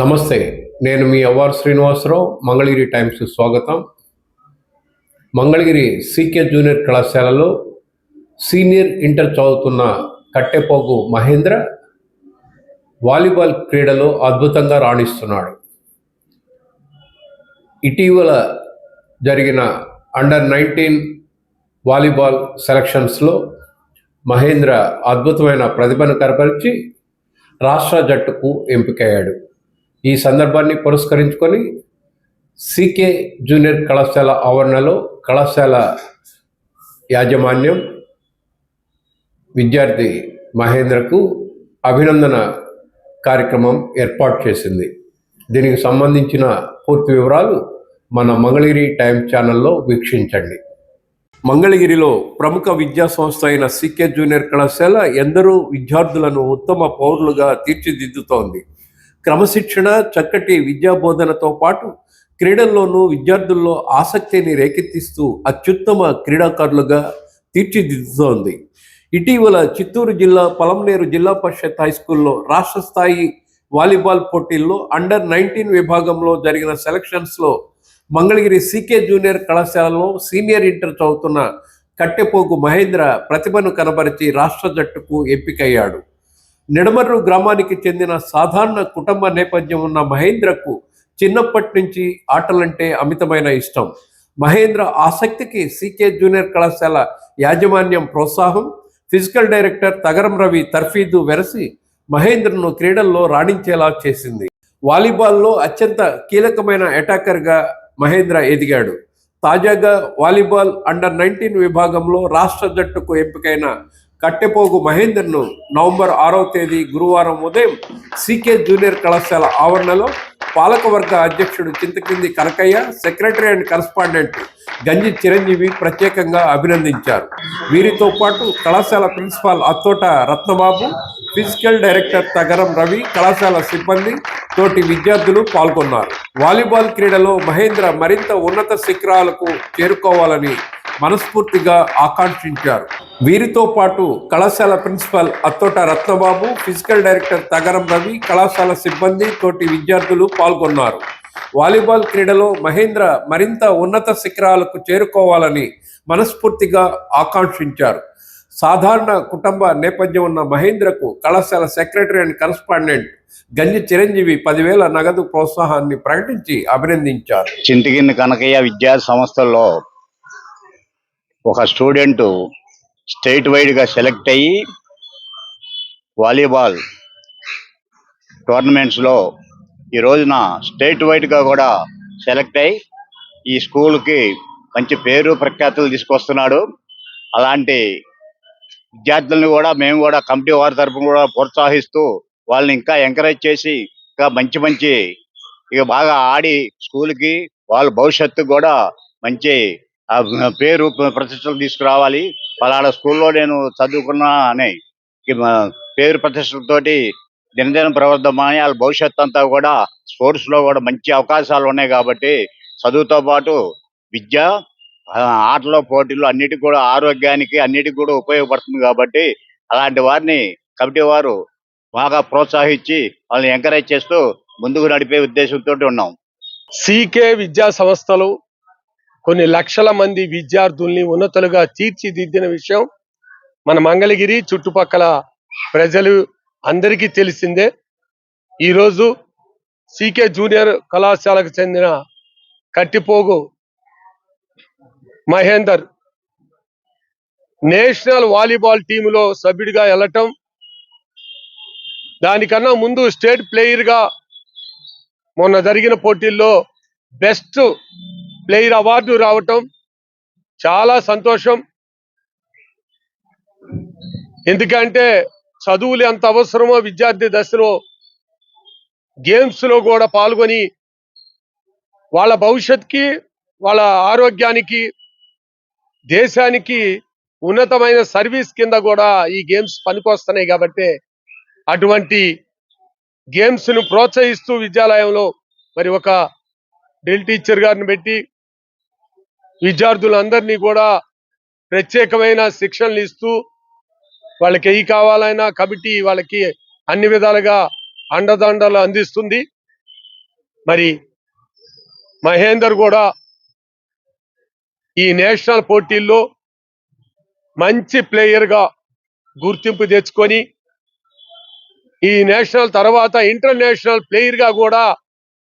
నమస్తే నేను మీ అవ్వారు శ్రీనివాసరావు మంగళగిరి టైమ్స్ స్వాగతం. మంగళగిరి సీకే జూనియర్ కళాశాలలో సీనియర్ ఇంటర్ చదువుతున్న కట్టెపోగు మహేంద్ర వాలీబాల్ క్రీడలో అద్భుతంగా రాణిస్తున్నాడు. ఇటీవల జరిగిన అండర్ నైన్టీన్ వాలీబాల్ సెలక్షన్స్లో మహేంద్ర అద్భుతమైన ప్రతిభను కనపరిచి రాష్ట్ర జట్టుకు ఎంపికయ్యాడు. ఈ సందర్భాన్ని పురస్కరించుకొని సికే జూనియర్ కళాశాల ఆవరణలో కళాశాల యాజమాన్యం విద్యార్థి మహేంద్రకు అభినందన కార్యక్రమం ఏర్పాటు చేసింది. దీనికి సంబంధించిన పూర్తి వివరాలు మన మంగళగిరి టైమ్ ఛానల్లో వీక్షించండి. మంగళగిరిలో ప్రముఖ విద్యా సంస్థ అయిన సికే జూనియర్ కళాశాల ఎందరో విద్యార్థులను ఉత్తమ పౌరులుగా తీర్చిదిద్దుతోంది. క్రమశిక్షణ చక్కటి విద్యా బోధనతో పాటు క్రీడల్లోనూ విద్యార్థుల్లో ఆసక్తిని రేకెత్తిస్తూ అత్యుత్తమ క్రీడాకారులుగా తీర్చిదిద్దుతోంది. ఇటీవల చిత్తూరు జిల్లా పలంనేరు జిల్లా పరిషత్ హై స్కూల్లో రాష్ట్ర స్థాయి వాలీబాల్ పోటీల్లో అండర్ నైన్టీన్ విభాగంలో జరిగిన సెలక్షన్స్లో మంగళగిరి సీకే జూనియర్ కళాశాలలో సీనియర్ ఇంటర్ చదువుతున్న కట్టెపోగు మహేంద్ర ప్రతిభను కనబరిచి రాష్ట్ర జట్టుకు ఎంపికయ్యాడు. నిడమర్రు గ్రామానికి చెందిన సాధారణ కుటుంబ నేపథ్యం ఉన్న మహేంద్రకు చిన్నప్పటి నుంచి ఆటలంటే అమితమైన ఇష్టం. మహేంద్ర ఆసక్తికి సీకే జూనియర్ కళాశాల యాజమాన్యం ప్రోత్సాహం ఫిజికల్ డైరెక్టర్ తగరం రవి తర్ఫీదు వెరసి మహేంద్రను క్రీడల్లో రాణించేలా చేసింది. వాలీబాల్లో అత్యంత కీలకమైన అటాకర్గా మహేంద్ర ఎదిగాడు. తాజాగా వాలీబాల్ అండర్ నైన్టీన్ విభాగంలో రాష్ట్ర జట్టుకు ఎంపికైన కట్టెపోగు మహేందర్ను నవంబర్ ఆరవ తేదీ గురువారం ఉదయం సీకే జూనియర్ కళాశాల ఆవరణలో పాలకవర్గ అధ్యక్షుడు Chintakindi Kanakayya secretary and correspondent Ganji Chiranjeevi ప్రత్యేకంగా అభినందించారు. వీరితో పాటు కళాశాల principal Attota Ratnababu physical director Tagaram Ravi కళాశాల సిబ్బంది తోటి విద్యార్థులు పాల్గొన్నారు. వాలీబాల్ క్రీడలో మహేంద్ర మరింత ఉన్నత శిఖరాలకు చేరుకోవాలని మనస్ఫూర్తిగా ఆకాంక్షించారు. వీరితో పాటు కళాశాల principal Attota Ratnababu physical director Tagaram Ravi కళాశాల సిబ్బంది తోటి విద్యార్థులు పాల్గొన్నారు. వాలీబాల్ క్రీడలో మహేంద్ర మరింత ఉన్నత శిఖరాలకు చేరుకోవాలని మనస్ఫూర్తిగా ఆకాంక్షించారు. సాధారణ కుటుంబ నేపథ్యం ఉన్న మహేంద్రకు కళాశాల secretary and correspondent Ganji Chiranjeevi పదివేల నగదు ప్రోత్సాహాన్ని ప్రకటించి అభినందించారు. చింతగిన్ని కనకయ్య విద్యా సంస్థల్లో ఒక స్టూడెంట్ స్టేట్ వైడ్గా సెలెక్ట్ అయ్యి వాలీబాల్ టోర్నమెంట్స్లో ఈ రోజున స్టేట్ వైడ్గా కూడా సెలెక్ట్ అయ్యి ఈ స్కూల్కి మంచి పేరు ప్రఖ్యాతులు తీసుకొస్తున్నాడు. అలాంటి విద్యార్థులను కూడా మేము కూడా కమిటీ వారి తరఫున కూడా ప్రోత్సహిస్తూ వాళ్ళని ఇంకా ఎంకరేజ్ చేసి ఇంకా మంచి మంచి ఇక బాగా ఆడి స్కూల్కి వాళ్ళ భవిష్యత్తు కూడా మంచి పేరు ప్రతిష్టలు తీసుకురావాలి. పలానా స్కూల్లో నేను చదువుకున్నా అని. పేరు ప్రతిష్టలతోటి దినదిన ప్రవర్ధమాని వాళ్ళ భవిష్యత్ అంతా కూడా స్పోర్ట్స్లో కూడా మంచి అవకాశాలు ఉన్నాయి కాబట్టి చదువుతో పాటు విద్య ఆటలో పోటీలు అన్నిటికి కూడా ఆరోగ్యానికి అన్నిటికి కూడా ఉపయోగపడుతుంది కాబట్టి అలాంటి వారిని కమిటీ వారు బాగా ప్రోత్సహించి వాళ్ళని ఎంకరేజ్ చేస్తూ ముందుకు నడిపే ఉద్దేశంతో ఉన్నాం. సీకే విద్యా సంస్థలు కొన్ని లక్షల మంది విద్యార్థుల్ని ఉన్నతులుగా తీర్చిదిద్దిన విషయం మన మంగళగిరి చుట్టుపక్కల ప్రజలు అందరికీ తెలిసిందే. ఈరోజు సీకే జూనియర్ కళాశాలకు చెందిన కట్టిపోగు మహేందర్ నేషనల్ వాలీబాల్ టీములో సభ్యుడిగా వెళ్ళటం దానికన్నా ముందు స్టేట్ ప్లేయర్గా మొన్న జరిగిన పోటీల్లో బెస్ట్ ప్లేయర్ అవార్డు రావటం చాలా సంతోషం. ఎందుకంటే చదువులు ఎంత అవసరమో విద్యార్థి దశలో గేమ్స్లో కూడా పాల్గొని వాళ్ళ భవిష్యత్తుకి వాళ్ళ ఆరోగ్యానికి దేశానికి ఉన్నతమైన సర్వీస్ కింద కూడా ఈ గేమ్స్ పనికొస్తున్నాయి కాబట్టి అటువంటి గేమ్స్ను ప్రోత్సహిస్తూ విద్యాలయంలో మరి ఒక డ్రిల్ టీచర్ గారిని పెట్టి విద్యార్థులందరినీ కూడా ప్రత్యేకమైన శిక్షణలు ఇస్తూ వాళ్ళకి ఏ కావాలైనా కమిటీ వాళ్ళకి అన్ని విధాలుగా అండదండలు అందిస్తుంది. మరి మహేందర్ కూడా ఈ నేషనల్ పోటీల్లో మంచి ప్లేయర్గా గుర్తింపు తెచ్చుకొని ఈ నేషనల్ తర్వాత ఇంటర్నేషనల్ ప్లేయర్గా కూడా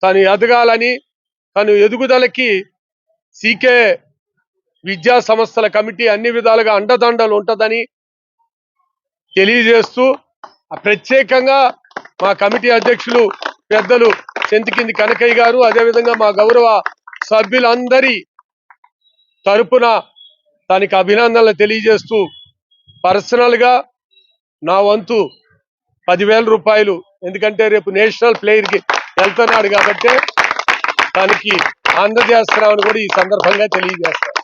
తను ఎదగాలని తను ఎదుగుదలకి సీకే విద్యా సంస్థల కమిటీ అన్ని విధాలుగా అండదండలు ఉంటుందని తెలియజేస్తూ ప్రత్యేకంగా మా కమిటీ అధ్యక్షులు పెద్దలు చెంతికింది కనకయ్య గారు అదేవిధంగా మా గౌరవ సభ్యులందరి తరపున దానికి అభినందనలు తెలియజేస్తూ పర్సనల్గా నా వంతు పదివేల రూపాయలు ఎందుకంటే రేపు నేషనల్ ప్లేయర్కి వెళ్తున్నాడు కాబట్టి దానికి అందజేస్తున్నామని కూడా ఈ సందర్భంగా తెలియజేస్తాం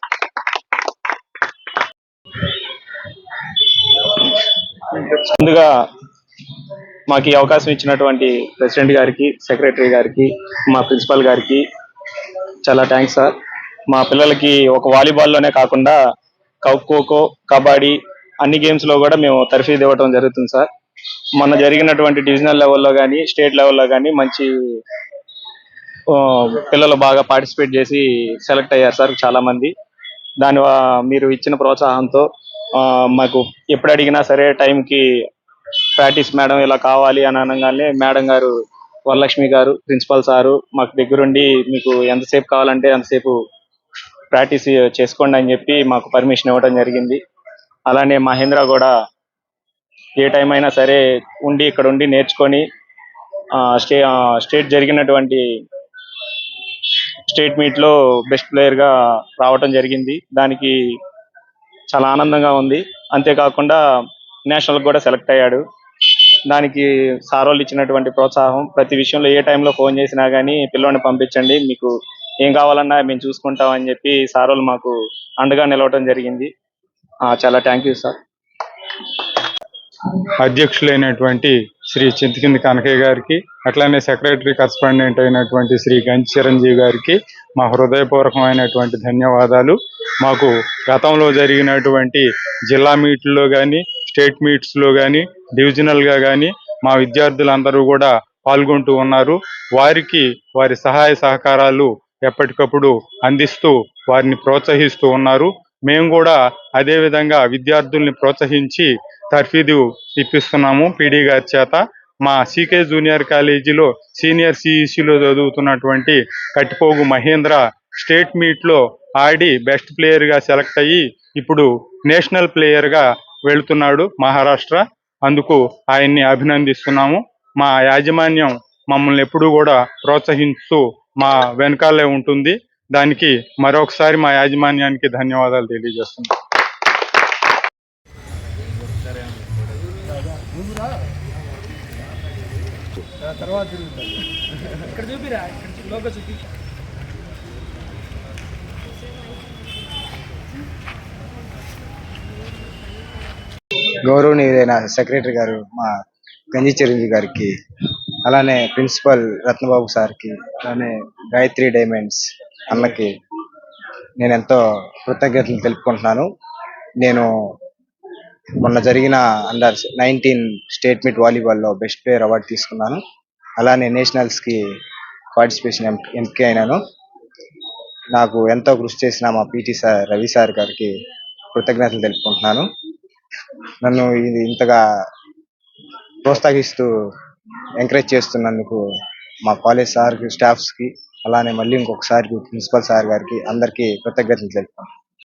ముందుగా మాకు ఈ అవకాశం ఇచ్చినటువంటి ప్రెసిడెంట్ గారికి సెక్రటరీ గారికి మా ప్రిన్సిపల్ గారికి చాలా థ్యాంక్స్ సార్. మా పిల్లలకి ఒక వాలీబాల్లోనే కాకుండా ఖోఖో కబడ్డీ అన్ని గేమ్స్లో కూడా మేము తర్ఫీదు ఇవ్వడం జరుగుతుంది సార్. మొన్న జరిగినటువంటి డివిజనల్ లెవెల్లో కానీ స్టేట్ లెవెల్లో కానీ మంచి పిల్లలు బాగా పార్టిసిపేట్ చేసి సెలెక్ట్ అయ్యారు సార్ చాలా మంది. దాని మీరు ఇచ్చిన ప్రోత్సాహంతో మాకు ఎప్పుడు అడిగినా సరే టైంకి ప్రాక్టీస్ మేడం ఇలా కావాలి అని అనగానే మేడం గారు వరలక్ష్మి గారు ప్రిన్సిపల్ సారు మాకు దగ్గరుండి మీకు ఎంతసేపు కావాలంటే అంతసేపు ప్రాక్టీస్ చేసుకోండి అని చెప్పి మాకు పర్మిషన్ ఇవ్వడం జరిగింది. అలానే మహేంద్ర కూడా ఏ టైం అయినా సరే ఉండి ఇక్కడ ఉండి నేర్చుకొని స్టే స్టేట్ జరిగినటువంటి స్టేట్ మీట్లో బెస్ట్ ప్లేయర్గా రావటం జరిగింది. దానికి చాలా ఆనందంగా ఉంది. అంతేకాకుండా నేషనల్ కూడా సెలెక్ట్ అయ్యాడు. దానికి సార్ వాళ్ళు ఇచ్చినటువంటి ప్రోత్సాహం ప్రతి విషయంలో ఏ టైంలో ఫోన్ చేసినా గానీ పిల్లోని పంపించండి మీకు ఏం కావాలన్నా మేము చూసుకుంటాం అని చెప్పి సార్ మాకు అండగా నిలవటం జరిగింది. ఆ, చాలా థ్యాంక్ యూ సార్. అధ్యక్షులైనటువంటి శ్రీ చింతకింది కనకయ్య గారికి అట్లానే సెక్రటరీ కరస్పాండెంట్ అయినటువంటి శ్రీ గంజి చిరంజీవి గారికి మా హృదయపూర్వకమైనటువంటి ధన్యవాదాలు. మాకు గతంలో జరిగినటువంటి జిల్లా మీట్లో కానీ స్టేట్ మీట్స్లో కానీ డివిజనల్గా కానీ మా విద్యార్థులందరూ కూడా పాల్గొంటూ ఉన్నారు. వారికి వారి సహాయ సహకారాలు ఎప్పటికప్పుడు అందిస్తూ వారిని ప్రోత్సహిస్తూ ఉన్నారు. మేము కూడా అదే విధంగా విద్యార్థుల్ని ప్రోత్సహించి తర్ఫీదు ఇప్పిస్తున్నాము పీడీ గారి చేత. మా సీకే జూనియర్ కాలేజీలో సీనియర్ సిఈసిలో చదువుతున్నటువంటి కట్టిపోగు మహేంద్ర స్టేట్ మీట్లో ఆడి బెస్ట్ ప్లేయర్గా సెలెక్ట్ అయ్యి ఇప్పుడు నేషనల్ ప్లేయర్గా వెళుతున్నాడు మహారాష్ట్ర. అందుకు ఆయన్ని అభినందిస్తున్నాము. మా యాజమాన్యం మమ్మల్ని ఎప్పుడూ కూడా ప్రోత్సహిస్తూ మా వెనకాలే ఉంటుంది. దానికి మరొకసారి మా యాజమాన్యానికి ధన్యవాదాలు తెలియజేస్తున్నాం. గౌరవనీయులైన సెక్రటరీ గారు మా గంజి చిరంజీవి గారికి అలానే ప్రిన్సిపల్ రత్నబాబు సార్కి అలానే గాయత్రి డైమండ్స్ అన్నకి నేను ఎంతో కృతజ్ఞతలు తెలుపుకుంటున్నాను. నేను మొన్న జరిగిన అండర్ నైన్టీన్ స్టేట్ మీట్ వాలీబాల్లో బెస్ట్ ప్లేయర్ అవార్డు తీసుకున్నాను. అలానే నేషనల్స్కి పార్టిసిపేషన్ ఎంపిక అయినాను. నాకు ఎంతో కృషి చేసిన మా పీటీ సార్ రవి సార్ గారికి కృతజ్ఞతలు తెలుపుకుంటున్నాను. నన్ను ఇది ఇంతగా ప్రోత్సహిస్తూ ఎంకరేజ్ చేస్తున్నందుకు మా కాలేజ్ సార్ స్టాఫ్స్కి అలానే మళ్ళీ ఇంకొకసారి ప్రిన్సిపల్ సార్ గారికి అందరికీ కృతజ్ఞతలు తెలుపుతాను